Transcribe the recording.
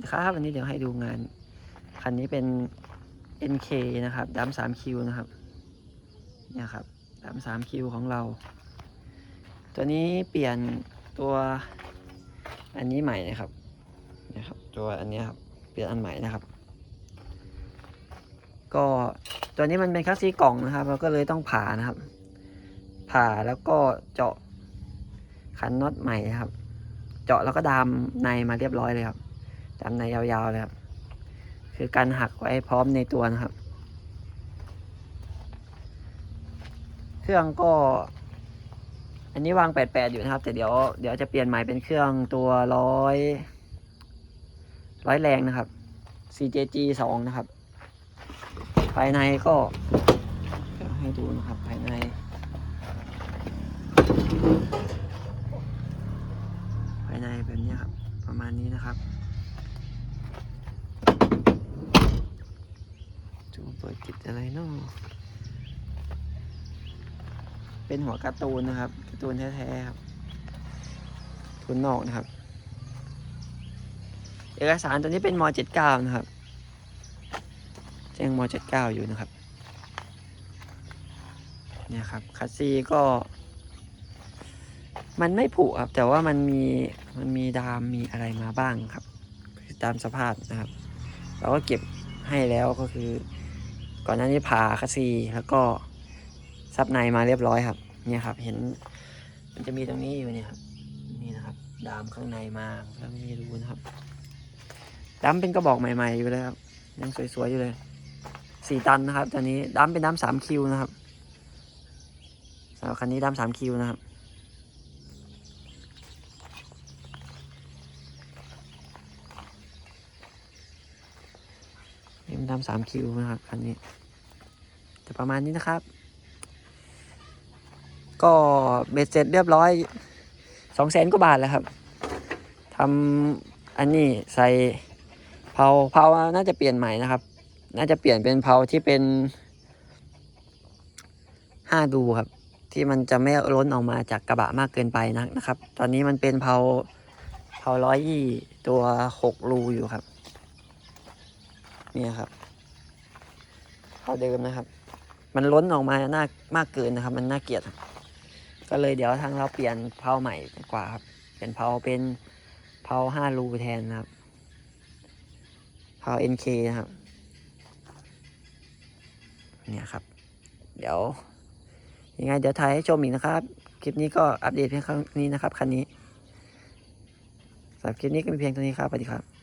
วัสดีครับวันนี้เดี๋ยวให้ดูงาน คันนี้เป็น NK นะครับดัมสามคิวนะครับ เนี่ยครับดัมสามคิวของเรา ตัวนี้เปลี่ยนตัวอันนี้ใหม่นะครับเนี่ยครับ ตัวอันนี้ครับ เปลี่ยนอันใหม่นะครับ ก็ตัวนี้มันเป็นคัสซีกล่องนะครับ เราก็เลยต้องผ่านะครับ ผ่าแล้วก็เจาะขันน็อตใหม่นะครับ เจาะแล้วก็ดามในมาเรียบร้อยเลยครับ ดามในยาวๆเลยครับ คือการหักไว้พร้อมในตัวนะครับ เครื่องก็ อันนี้วาง 88 อยู่นะครับ แต่เดี๋ยวเดี๋ยวจะเปลี่ยนใหม่เป็นเครื่องตัวร้อยร้อยแรงนะครับ CJG 2 นะครับ ภายในก็ให้ดูนะครับภายใน ภายในแบบนี้ครับ ประมาณนี้นะครับ จูเปิดติดอะไรเนาะเป็นหัวการ์ตูนนะครับการ์ตูนแท้ๆครับทุนนอกนะครับ เอกสารตัวนี้เป็นม .79 นะครับแจ้งม .79 อยู่นะครับเนี่ยครับคัสซีก็ มันไม่ผุครับ แต่ว่ามันมีมันมีดามมีอะไรมาบ้างครับ ตามสภาพนะครับ เราก็เก็บให้แล้วก็คือ ก่อนหน้านี้ผ่าคัสซีแล้วก็ซับในมาเรียบร้อยครับ เนี่ยครับ เห็น มันจะมีตรงนี้อยู่เนี่ยครับ นี่นะครับ ดามข้างในมาแล้วไม่มีรูนะครับดามเป็นกระบอกใหม่ ๆ อยู่เลยครับ ยังสวยๆอยู่เลยสี่ตันนะครับตอนนี้ดามเป็นดามสามคิวนะครับสำหรับคันนี้ดามสามคิวนะครับ นี่มันทำสามคิวนะครับคันนี้ แต่ประมาณนี้นะครับ ก็เบ็ดเสร็จเรียบร้อยสองแสนกว่าบาทแล้วครับทำอันนี้ใส่เผาเผาน่าจะเปลี่ยนใหม่นะครับ น่าจะเปลี่ยนเป็นเผาที่เป็นห้าดูครับ ที่มันจะไม่ล้นออกมาจากกระบะมากเกินไปนะนะครับ ตอนนี้มันเป็นเผาเผาร้อยยี่ตัวหกรูอยู่ครับ เนี่ยครับ เท่าเดิมนะครับ มันล้นออกมามามากเกินนะครับ มันน่าเกลียดก็เลยเดี๋ยวทางเราเปลี่ยนเพาใหม่ดีกว่าครับ เปลี่ยนเพาเป็นเพาห้ารูแทนนะครับเพา NK นะครับ เนี่ยครับ เดี๋ยวยังไงเดี๋ยวถ่ายให้ชมอีกนะครับ คลิปนี้ก็อัปเดตเพียงเท่านี้นะครับ คันนี้สำหรับคลิปนี้ก็มีเพียงเท่านี้ครับสวัสดีครับ